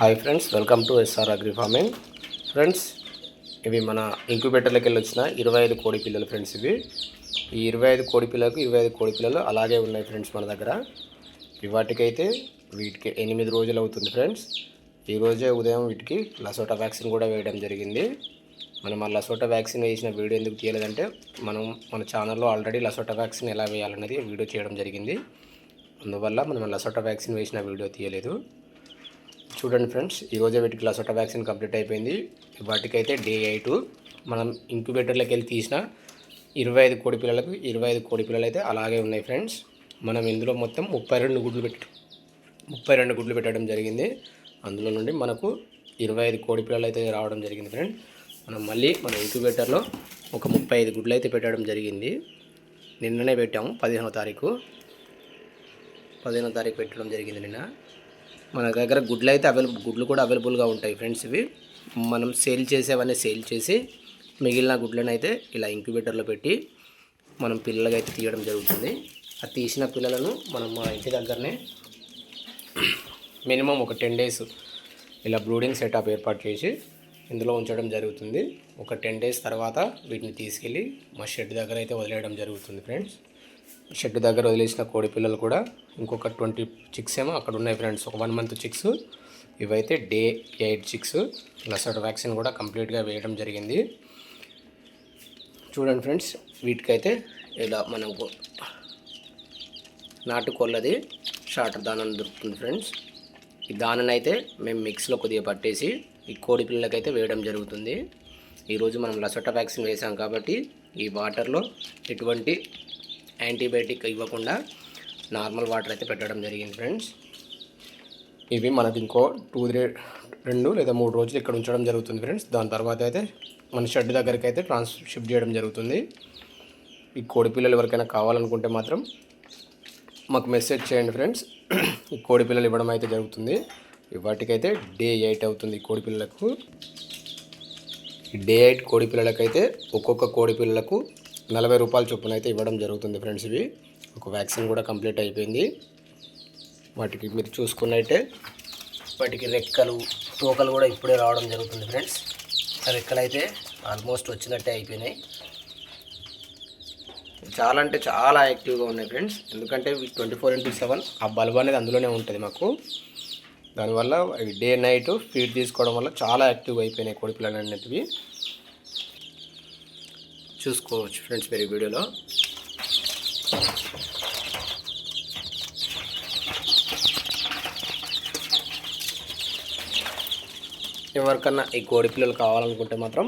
Hi friends welcome to SR agri farming. Friends ఇవి మన ఇంక్యుబేటర్లోకి వెళ్ళి వచ్చిన ఇరవై ఐదు కోడి పిల్లలు ఫ్రెండ్స్ ఇవి. ఈ ఇరవై ఐదు కోడి పిల్లలకు ఇరవై ఐదు కోడి పిల్లలు అలాగే ఉన్నాయి ఫ్రెండ్స్ మన దగ్గర. వాటికైతే వీటికి ఎనిమిది రోజులు అవుతుంది ఫ్రెండ్స్. ఈరోజే ఉదయం వీటికి లసోటా వ్యాక్సిన్ కూడా వేయడం జరిగింది. మనం ఆ లసోటా వ్యాక్సిన్ వేసిన వీడియో ఎందుకు తీయలేదంటే మనం మన ఛానల్లో ఆల్రెడీ లసోటా వ్యాక్సిన్ ఎలా వేయాలన్నది వీడియో చేయడం జరిగింది. అందువల్ల మనం లసోటా వ్యాక్సిన్ వేసిన వీడియో తీయలేదు. చూడండి ఫ్రెండ్స్ ఈరోజే వీటికి లసోటా వ్యాక్సిన్ కంప్లీట్ అయిపోయింది. వాటికైతే డే ఎయిట్ మనం ఇంక్యుబేటర్లోకి వెళ్ళి తీసిన ఇరవై ఐదు కోడి పిల్లలకు ఇరవై ఐదు కోడి పిల్లలు అయితే అలాగే ఉన్నాయి ఫ్రెండ్స్ మనం ఇందులో మొత్తం ముప్పై రెండు గుడ్లు పెట్టి ముప్పై రెండు గుడ్లు పెట్టడం జరిగింది. అందులో నుండి మనకు ఇరవై ఐదు కోడి పిల్లలు అయితే రావడం జరిగింది ఫ్రెండ్ మనం మళ్ళీ మన ఇంక్యుబేటర్లో ఒక ముప్పై ఐదు గుడ్లు అయితే పెట్టడం జరిగింది. నిన్ననే పెట్టాము పదిహేనో తారీఖు. పదిహేనో తారీఖు పెట్టడం జరిగింది నిన్న. మన దగ్గర గుడ్లు అయితే అవైలబుల్ గుడ్లు కూడా అవైలబుల్గా ఉంటాయి ఫ్రెండ్స్ ఇవి. మనం సేల్ చేసేవన్నీ సేల్ చేసి మిగిలిన గుడ్లను అయితే ఇలా ఇంక్యుబేటర్లో పెట్టి మనం పిల్లలకి అయితే తీయడం జరుగుతుంది. ఆ తీసిన పిల్లలను మనం మా ఇంటి దగ్గరనే మినిమం ఒక టెన్ డేస్ ఇలా బ్రూడింగ్ సెటప్ ఏర్పాటు చేసి ఇందులో ఉంచడం జరుగుతుంది. ఒక టెన్ డేస్ తర్వాత వీటిని తీసుకెళ్ళి మా షెడ్ దగ్గర అయితే వదిలేయడం జరుగుతుంది ఫ్రెండ్స్. షెడ్ దగ్గర వదిలేసిన కోడి పిల్లలు కూడా ఇంకొక ట్వంటీ చిక్స్ ఏమో అక్కడ ఉన్నాయి ఫ్రెండ్స్ ఒక వన్ మంత్ చిక్స్ ఇవైతే day eight chicks LaSota vaccine కూడా కంప్లీట్గా వేయడం జరిగింది. చూడండి ఫ్రెండ్స్ వీటికైతే ఇలా మనకు నాటుకోళ్ళది షార్టర్ దానం దొరుకుతుంది ఫ్రెండ్స్ ఈ దానని అయితే మేము మిక్స్లో కొద్దిగా పట్టేసి ఈ కోడి పిల్లలకైతే వేయడం జరుగుతుంది. ఈరోజు మనం లసట వ్యాక్సిన్ వేసాం కాబట్టి ఈ వాటర్లో ఎటువంటి యాంటీబయాటిక్ ఇవ్వకుండా నార్మల్ వాటర్ అయితే పెట్టడం జరిగింది ఫ్రెండ్స్. ఇవి మనకి ఇంకో టూ త్రీ రెండు లేదా మూడు రోజులు ఇక్కడ ఉంచడం జరుగుతుంది ఫ్రెండ్స్. దాని తర్వాత అయితే మన షెడ్ దగ్గరికి అయితే ట్రాన్స్ షిఫ్ట్ చేయడం జరుగుతుంది. ఈ కోడి పిల్లలు ఎవరికైనా కావాలనుకుంటే మాత్రం మాకు మెసేజ్ చేయండి ఫ్రెండ్స్. ఈ కోడి పిల్లలు ఇవ్వడం అయితే జరుగుతుంది. వాటికైతే డే ఎయిట్ అవుతుంది ఈ కోడి పిల్లలకు. డే ఎయిట్ కోడి పిల్లలకైతే ఒక్కొక్క కోడి పిల్లలకు నలభై రూపాయల చొప్పున అయితే ఇవ్వడం జరుగుతుంది ఫ్రెండ్స్ ఇవి. ఒక వ్యాక్సిన్ కూడా కంప్లీట్ అయిపోయింది. వాటికి మీరు చూసుకున్నట్టే వాటికి రెక్కలు తోకలు కూడా ఇప్పుడే రావడం జరుగుతుంది ఫ్రెండ్స్. రెక్కలు అయితే ఆల్మోస్ట్ వచ్చినట్టే అయిపోయినాయి. చాలా అంటే చాలా యాక్టివ్గా ఉన్నాయి ఫ్రెండ్స్. ఎందుకంటే ట్వంటీ ఫోర్ ఇంటూ సెవెన్ ఆ బల్బ్ అనేది అందులోనే ఉంటుంది మాకు. దానివల్ల డే నైట్ ఫీడ్ తీసుకోవడం వల్ల చాలా యాక్టివ్గా అయిపోయినాయి కోడిపిల్లలు అనేటివి. చూసుకోవచ్చు ఫ్రెండ్స్ మీరు ఈ వీడియోలో. ఎవరికన్నా ఈ కోడి పిల్లలు కావాలనుకుంటే మాత్రం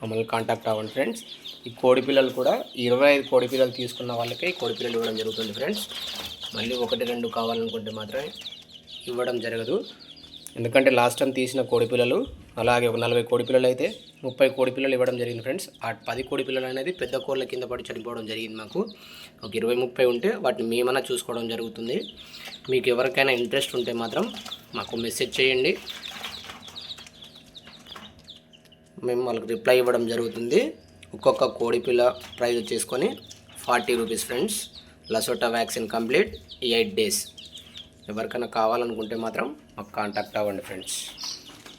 మమ్మల్ని కాంటాక్ట్ అవ్వండి ఫ్రెండ్స్. ఈ కోడి పిల్లలు కూడా ఇరవై ఐదు కోడి పిల్లలు తీసుకున్న వాళ్ళకి ఈ కోడి పిల్లలు ఇవ్వడం జరుగుతుంది ఫ్రెండ్స్. మళ్ళీ ఒకటి రెండు కావాలనుకుంటే మాత్రం ఇవ్వడం జరగదు. ఎందుకంటే లాస్ట్ టైం తీసిన కోడి పిల్లలు అలాగే ఒక నలభై కోడి పిల్లలు అయితే ముప్పై కోడి పిల్లలు ఇవ్వడం జరిగింది ఫ్రెండ్స్ ఆ పది కోడి పిల్లలు అనేది పెద్ద కోళ్ళ కింద పడి చనిపోవడం జరిగింది మాకు. ఒక ఇరవై ముప్పై ఉంటే వాటిని మేమన్నా చూసుకోవడం జరుగుతుంది. మీకు ఎవరికైనా ఇంట్రెస్ట్ ఉంటే మాత్రం మాకు మెసేజ్ చేయండి. మేము వాళ్ళకి రిప్లై ఇవ్వడం జరుగుతుంది. ఒక్కొక్క కోడి పిల్ల price వచ్చేసుకొని forty rupees friends LaSota vaccine complete eight days ఎవరికైనా కావాలనుకుంటే మాత్రం మాకు కాంటాక్ట్ అవ్వండి ఫ్రెండ్స్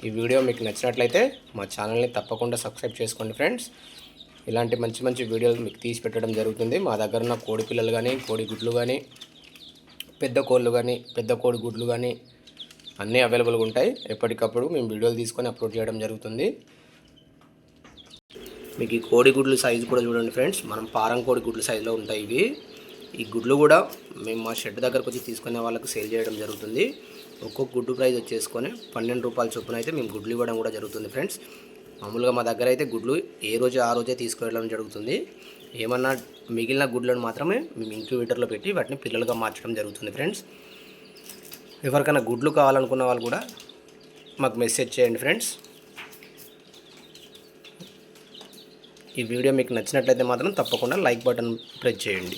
ఈ వీడియో మీకు నచ్చినట్లయితే మా ఛానల్ని తప్పకుండా సబ్స్క్రైబ్ చేసుకోండి ఫ్రెండ్స్ ఇలాంటి మంచి మంచి వీడియోలు మీకు తీసి పెట్టడం జరుగుతుంది. మా దగ్గర ఉన్న కోడి పిల్లలు కానీ కోడి గుడ్లు కానీ పెద్ద కోళ్ళు కానీ పెద్ద కోడి గుడ్లు కానీ అన్నీ అవైలబుల్గా ఉంటాయి. ఎప్పటికప్పుడు మేము వీడియోలు తీసుకొని అప్లోడ్ చేయడం జరుగుతుంది. మీకు ఈ కోడి సైజు కూడా చూడండి ఫ్రెండ్స్ మనం పారం కోడి గుడ్ల సైజులో ఉంటాయి ఇవి. ఈ గుడ్లు కూడా మేము మా షెడ్ దగ్గరకు వచ్చి తీసుకునే వాళ్ళకి సేల్ చేయడం జరుగుతుంది. ఒక్కొక్క గుడ్డు ప్రైస్ వచ్చేసుకొని పన్నెండు రూపాయల చొప్పున అయితే మేము గుడ్లు ఇవ్వడం కూడా జరుగుతుంది ఫ్రెండ్స్. మామూలుగా మా దగ్గర అయితే గుడ్లు ఏ రోజు ఆ రోజే తీసుకెళ్ళడం జరుగుతుంది. ఏమన్నా మిగిలిన గుడ్లను మాత్రమే మేము ఇంక్యుబేటర్లో పెట్టి వాటిని పిల్లలుగా మార్చడం జరుగుతుంది ఫ్రెండ్స్. ఎవరికైనా గుడ్లు కావాలనుకున్న వాళ్ళు కూడా మాకు మెసేజ్ చేయండి ఫ్రెండ్స్. ఈ వీడియో మీకు నచ్చినట్లయితే మాత్రం తప్పకుండా లైక్ బటన్ ప్రెస్ చేయండి.